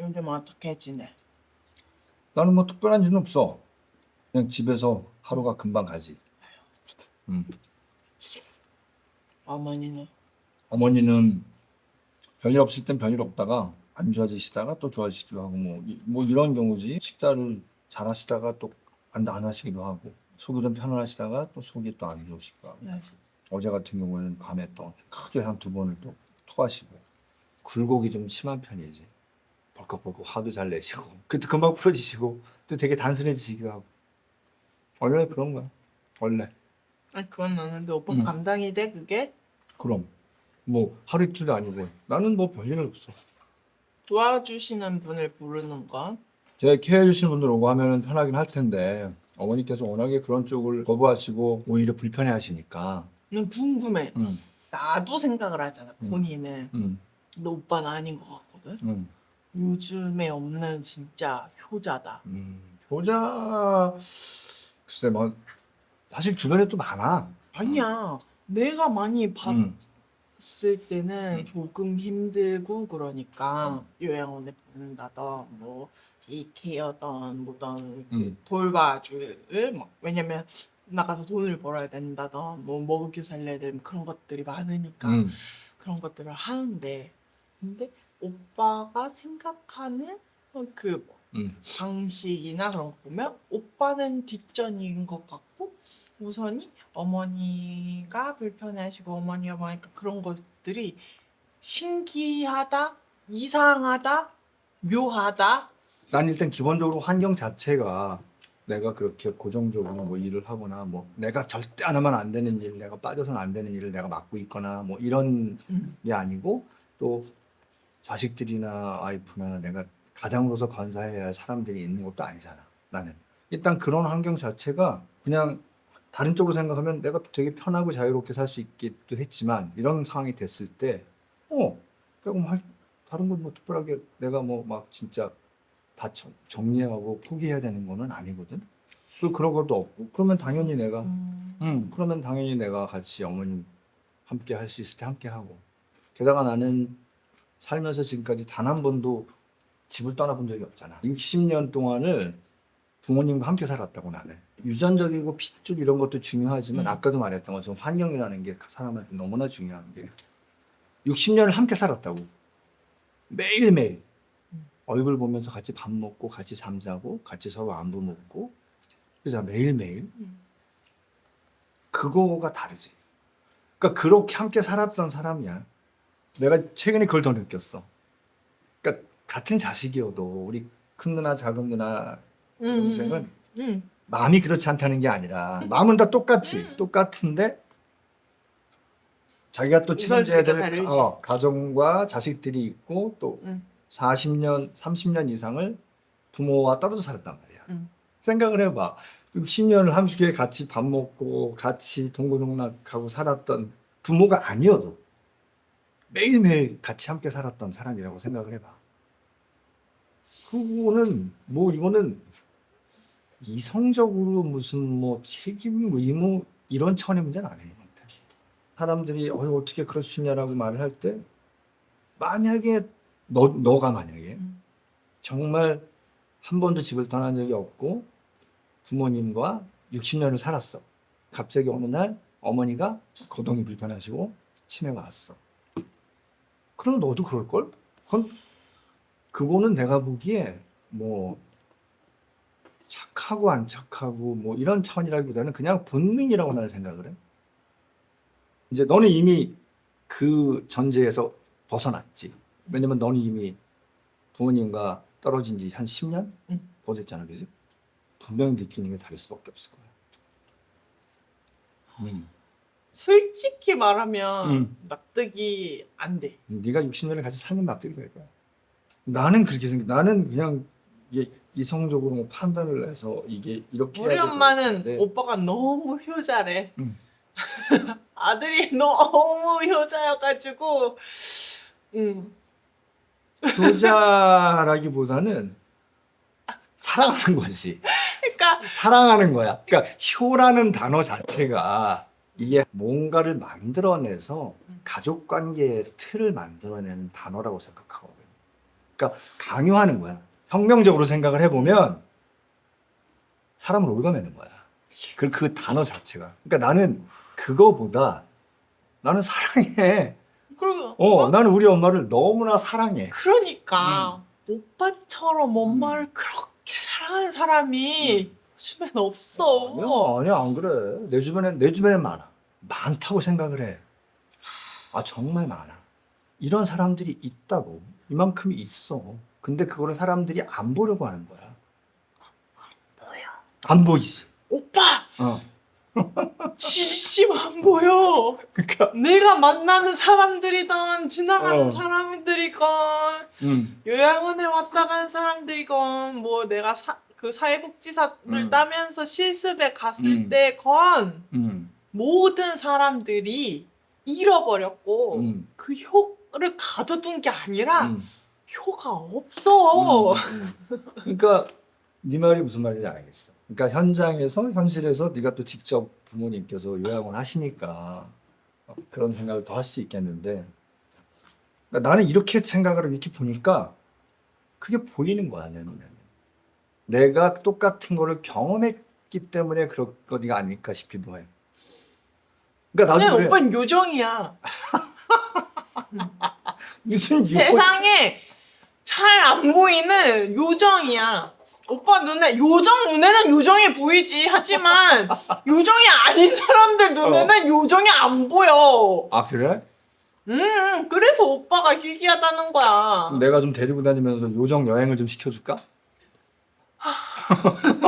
요즘 어떻게 지내? 나는 뭐 특별한 일은 없어. 그냥 집에서 하루가 금방 가지. 음. 어머니는 어머니는 별일 없을 땐 별일 없다가 안 좋아지시다가 또 좋아지시기도 하고 뭐, 이- 뭐 이런 경우지. 식사를 잘 하시다가 또 안 안 하시기도 하고 속이 좀 편안하시다가 또 속이 또 안 좋으시기도 하고 네. 어제 같은 경우는 밤에 또 크게 한 두 번을 또 토하시고 굴곡이 좀 심한 편이지. 벌컥벌컥 화도 잘 내시고 그때 금방 풀어지시고 또 되게 단순해지시기도 하고 원래 그런 거야. 원래. 아니 그건 아는데 오빠 음. 감당이 돼 그게? 그럼 뭐 하루 이틀도 아니고 나는 뭐 별일 없어. 도와주시는 분을 부르는 건? 제가 케어해 주시는 분들 오고 하면은 편하긴 할 텐데 어머니께서 워낙에 그런 쪽을 거부하시고 오히려 불편해 하시니까 난 궁금해. 음, 나도 생각을 하잖아 음. 본인은. 음, 근데 오빠는 아닌 것 같거든. 음, 요즘에 없는 진짜 효자다. 음. 효자 글쎄 뭐 사실 주변에 또 많아 아니야. 내가 많이 봤을 음, 때는 음. 조금 힘들고 그러니까 요양원에 보낸다던 뭐 데이케어던 뭐던 그 음. 돌봐줄 막 왜냐면 나가서 돈을 벌어야 된다던 뭐 먹을 게 살려야 되는 그런 것들이 많으니까 음. 그런 것들을 하는데 근데 오빠가 생각하는 그 음. 방식이나 그런 거 보면 오빠는 뒷전인 것 같고 우선이 어머니가 불편해하시고 어머니가 뭐니까 그런 것들이 신기하다 이상하다 묘하다 난 일단 기본적으로 환경 자체가 내가 그렇게 고정적으로 뭐 일을 하거나 뭐 내가 절대 안 하면 안 되는 일, 내가 빠져서는 안 되는 일을 내가 맡고 있거나 뭐 이런 음. 게 아니고 또 자식들이나 와이프나 내가 가장으로서 건사해야 할 사람들이 있는 것도 아니잖아. 나는 일단 그런 환경 자체가 그냥 다른 쪽으로 생각하면 내가 되게 편하고 자유롭게 살 수 있기도 했지만 이런 상황이 됐을 때 어, 뭐 할- 다른 건 뭐 특별하게 내가 뭐 막 진짜 다 정- 정리하고 포기해야 되는 거는 아니거든. 그 그런 것도 없고 그러면 당연히 내가 음. 음, 그러면 당연히 내가 같이 어머님 함께 할 수 있을 때 함께 하고. 게다가 나는 살면서 지금까지 단 한 번도 집을 떠나본 적이 없잖아. 60년 동안을 부모님과 함께 살았다고 나는. 유전적이고 핏줄 이런 것도 중요하지만 음. 아까도 말했던 것처럼 환경이라는 게 사람한테 너무나 중요한 게 60년을 함께 살았다고. 매일매일 음. 얼굴 보면서 같이 밥 먹고 같이 잠자고 같이 서로 안부 묻고 그래서 매일매일 음. 그거가 다르지. 그러니까 그렇게 함께 살았던 사람이야. 내가 최근에 그걸 더 느꼈어. 그러니까 같은 자식이어도 우리 큰 누나, 작은 누나, 음, 동생은 음, 음. 마음이 그렇지 않다는 게 아니라 마음은 다 똑같지. 똑같은데 자기가 또 우선순위가 될 어, 가정과 자식들이 있고 또 음. 40년, 30년 이상을 부모와 떨어져 살았단 말이야. 음. 생각을 해봐. 60년을 함께 같이 밥 먹고 같이 동고동락하고 살았던 부모가 아니어도 매일매일 같이 함께 살았던 사람이라고 생각을 해봐. 그거는 뭐 이거는 이성적으로 무슨 뭐 책임 의무 이런 차원의 문제는 아닌 것 같아. 사람들이 어, 어떻게 그럴 수 있냐라고 말을 할 때 만약에 너 너가 만약에 음. 정말 한 번도 집을 떠난 적이 없고 부모님과 60년을 살았어. 갑자기 어느 날 어머니가 거동이 불편하시고 치매가 왔어. 그럼 너도 그럴 걸? 그건 그거는 내가 보기에 뭐 착하고 안 착하고 뭐 이런 차원이라기보다는 그냥 본능이라고 나는 생각을 해. 이제 너는 이미 그 전제에서 벗어났지. 왜냐면 너는 이미 부모님과 떨어진 지 한 10년? 응. 더 됐잖아, 그지? 분명히 느끼는 게 다를 수밖에 없을 거야. 음. 솔직히 말하면 음. 납득이 안 돼. 네가 60년을 같이 살면 납득이 될 거야. 나는 그렇게 생각. 나는 그냥 이게 이성적으로 뭐 판단을 해서 이게 이렇게 우리 해야. 엄마는 네. 오빠가 너무 효자래. 음. 아들이 너무 효자여가지고, 음, 효자라기보다는 사랑하는 거지. 그러니까 사랑하는 거야. 그러니까 효라는 단어 자체가 이게 뭔가를 만들어내서 음. 가족 관계의 틀을 만들어내는 단어라고 생각하거든. 그러니까 강요하는 거야. 혁명적으로 생각을 해보면 사람을 올가매는 거야. 그, 그 단어 자체가. 그러니까 나는 그거보다 나는 사랑해. 그리고 어, 나는 우리 엄마를 너무나 사랑해. 그러니까 오빠처럼 엄마를 그렇게 사랑하는 사람이 요즘엔 없어. 아니야, 아니야, 안 그래. 내 주변엔, 내 주변엔 많아. 많다고 생각을 해. 아, 정말 많아. 이런 사람들이 있다고. 이만큼이 있어. 근데 그거를 사람들이 안 보려고 하는 거야. 뭐야? 안 보이지. 오빠 어. 진심 안 보여. 그러니까, 내가 만나는 사람들이건 지나가는 어. 사람들이건 음, 요양원에 왔다 간 사람들이건 뭐 내가 사, 그 사회복지사를 음. 따면서 실습에 갔을 음. 때건 음, 모든 사람들이 잃어버렸고 음, 그 효를 가둬둔 게 아니라 음, 효가 없어. 음, 음. 그러니까 네 말이 무슨 말인지 알겠어. 그러니까 현장에서 현실에서 네가 또 직접 부모님께서 요양을 하시니까 어, 그런 생각을 더 할 수 있겠는데 그러니까 나는 이렇게 생각을 이렇게 보니까 그게 보이는 거야 내 눈에는. 내가 똑같은 거를 경험했기 때문에 그런 거가 아닐까 싶기도 해. 그러니까 나도 네, 그래. 오빠는 요정이야. 무슨 세상에 잘 안 보이는 요정이야. 오빠 눈에 요정 눈에는 요정이 보이지 하지만 요정이 아닌 사람들 눈에는 요정이 안 보여. 아 그래? 음 그래서 오빠가 희귀하다는 거야. 그럼 내가 좀 데리고 다니면서 요정 여행을 좀 시켜줄까?